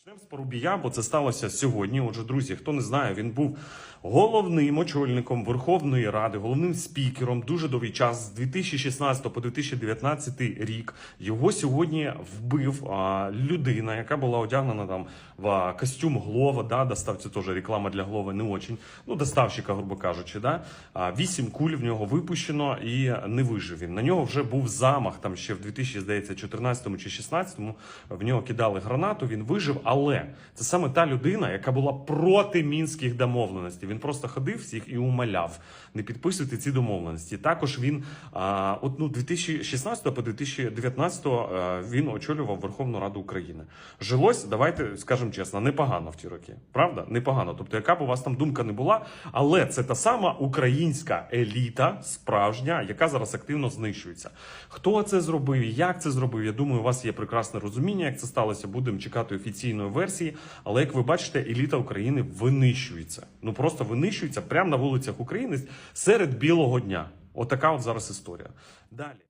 Почнемо з Порубія, бо це сталося сьогодні. Отже, друзі, хто не знає, він був головним очільником Верховної Ради, головним спікером дуже довгий час з 2016 по 2019 рік. Його сьогодні вбив а, людина, яка була одягнена там в костюм Глова. Да, достав це теж реклама для Глови не очень. Ну, доставщика, грубо кажучи, да. А, вісім куль в нього випущено і не вижив він. На нього вже був замах там ще в 2014 чи 2016 в нього кидали гранату. Він вижив, але це саме та людина, яка була проти мінських домовленостей. Він просто ходив всіх і умоляв не підписуйте ці домовленості. Також він а, от ну 2016 по 2019 а, він очолював Верховну Раду України. Жилось, давайте скажемо чесно, непогано в ті роки. Правда? Непогано. Тобто, яка б у вас там думка не була, але це та сама українська еліта, справжня, яка зараз активно знищується. Хто це зробив як це зробив? Я думаю, у вас є прекрасне розуміння, як це сталося. Будемо чекати офіційної версії. Але як ви бачите, еліта України винищується. Ну просто винищується прямо на вулицях України серед білого дня. Отака от зараз історія. Далі.